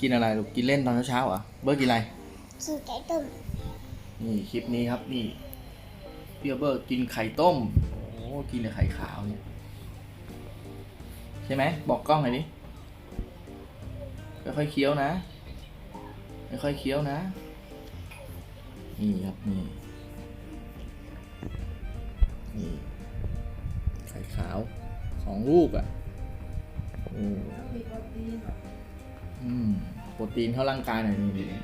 กินอะไรลูกกินเล่นตอนเช้าๆเหรอเบิร์ดกินอะไรกินไก่ต้มนี่คลิปนี้ครับนี่พี่เบิร์ดกินไข่ต้มโอ้กินแต่ไข่ขาวเนี่ยใช่ไหมบอกกล้องหน่อยดิค่อยๆเคี้ยวนะค่อยๆเคี้ยวนะนี่ครับนี่นี่ไข่ขาวสองลูกอะโอ้ อืมโปรตีนเข้าร่างกายหน่อยนี่นี่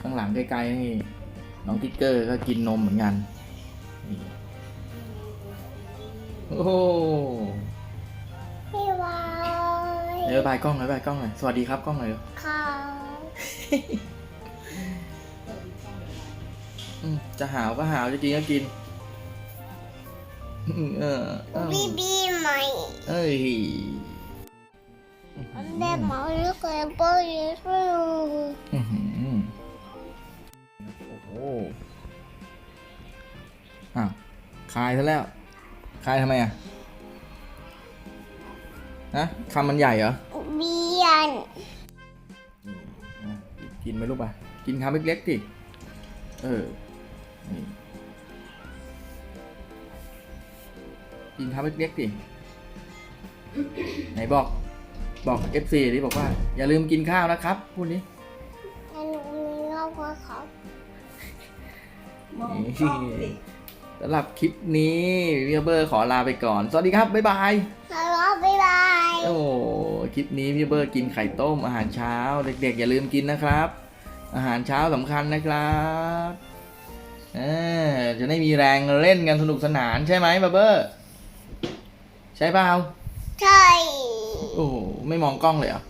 ข้างหลังใกล้ๆนี่น้องติ๊กเกอร์ก็กินนมเหมือนกันนี่โอ้โหพี่วายเดี๋ยวบายกล้องหน่อยบายกล้องหน่อยสวัสดีครับกล้องหน่อยเร็วข้าวอืมจะหาวก็หาวจะกินก็กินอืมเออเออบีบีใหม่เอ้ย อันเด็กหมอลูกเลยปอยสูอื้อหือโอ้โหอ้าวคายซะแล้ว คายทำไมอะฮะคำมันใหญ่เหรอเบียนอะกินไหมลูกป่ะ กินคำเล็กๆดิเออนี่กินคำเล็กๆดิไหนบอก บอก FC ดิบอกว่า อย่าลืมกินข้าวนะครับพูดนี้อันนี้เราก็เขามองกล้องสิสำหรับคลิปนี้พี่เบอร์ขอลาไปก่อน สวัสดีครับ บ๊ายบายฮัลโหลบ๊ายบายโอ้คลิปนี้พี่เบอร์กินไข่ต้มอาหารเช้า เด็กๆ อย่าลืมกินนะครับ อาหารเช้าสำคัญนะครับเออจะได้มีแรงเล่นกันสนุกสนานใช่ไหมบับเบอร์ ใช่เปล่า ใช่โอ้โห ไม่มองกล้องเลยเหรอ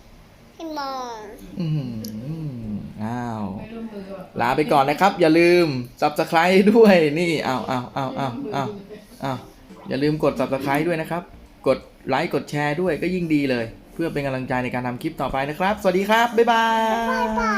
พี่มอง อืมอ้าวลาไปก่อนนะครับ อย่าลืม subscribe ด้วยนี่เอาเอาเอาเอาเอาเอาอย่าลืมกด subscribe ด้วยนะครับ กดไลค์กดแชร์ด้วยก็ยิ่งดีเลย เพื่อเป็นกำลังใจในการทำคลิปต่อไปนะครับ สวัสดีครับ บ๊ายบายบ๊ายบาย